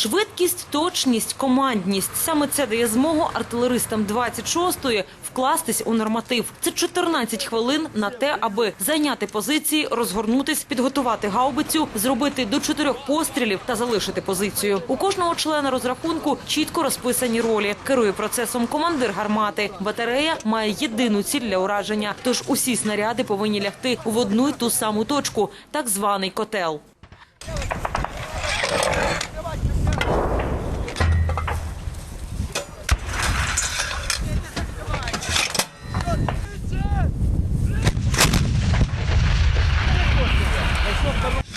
Швидкість, точність, командність саме це дає змогу артилеристам 26-ї вкластись у норматив. Це 14 хвилин на те, аби зайняти позиції, розгорнутись, підготувати гаубицю, зробити до чотирьох пострілів та залишити позицію. У кожного члена розрахунку чітко розписані ролі. Керує процесом командир гармати. Батарея має єдину ціль для ураження. Тож усі снаряди повинні лягти в одну й ту саму точку, так званий котел.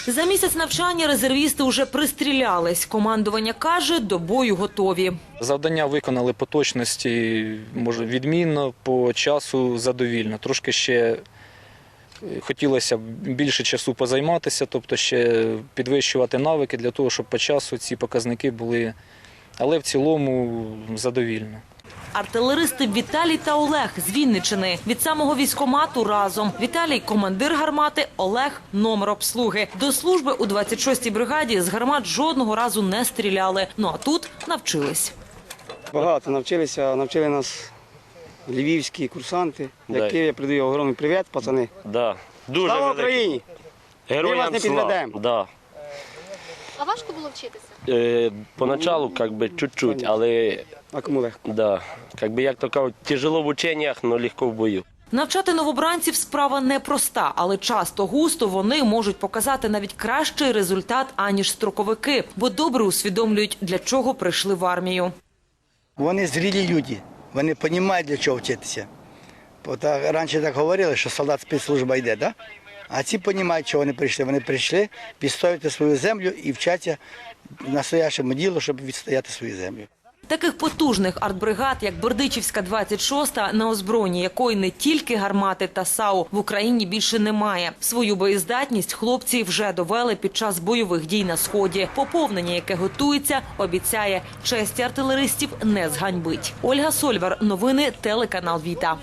За місяць навчання резервісти вже пристрілялись. Командування каже, до бою готові. Завдання виконали по точності, може, відмінно, по часу задовільно. Трошки ще е, хотілося б більше часу позайматися, тобто ще підвищувати навики для того, щоб по часу ці показники були. Але в цілому задовільно. Артилеристи Віталій та Олег з Вінничини. Від самого військомату разом. Віталій – командир гармати, Олег – номер обслуги. До служби у 26-й бригаді з гармат жодного разу не стріляли. Ну а тут навчились. Багато навчилися, навчили нас львівські курсанти, яким я передаю огромний привіт, пацани. Да. Дуже Слава великий. Україні! Ми Героям вас не слава. підведемо. Да. Важко було вчитися? Е, поначалу как би чуть-чуть, але А кому легко? да. Как би, як то кажуть, тяжело в ученнях, но легко в бою. Навчати новобранців справа непроста, але часто густо вони можуть показати навіть кращий результат, аніж строковики, бо добре усвідомлюють, для чого прийшли в армію. Вони зрілі люди, вони розуміють, для чого вчитися. Так, раніше так говорили, що солдат спецслужба йде, да? А ці розуміють, чого вони прийшли. Вони прийшли відстояти свою землю і вчаться настоящому ділу, щоб відстояти свою землю. Таких потужних артбригад, як Бердичівська 26-та, на озброєнні якої не тільки гармати та САУ в Україні більше немає. Свою боєздатність хлопці вже довели під час бойових дій на сході. Поповнення, яке готується, обіцяє честі артилеристів не зганьбить. Ольга Сольвар, новини телеканал Віта.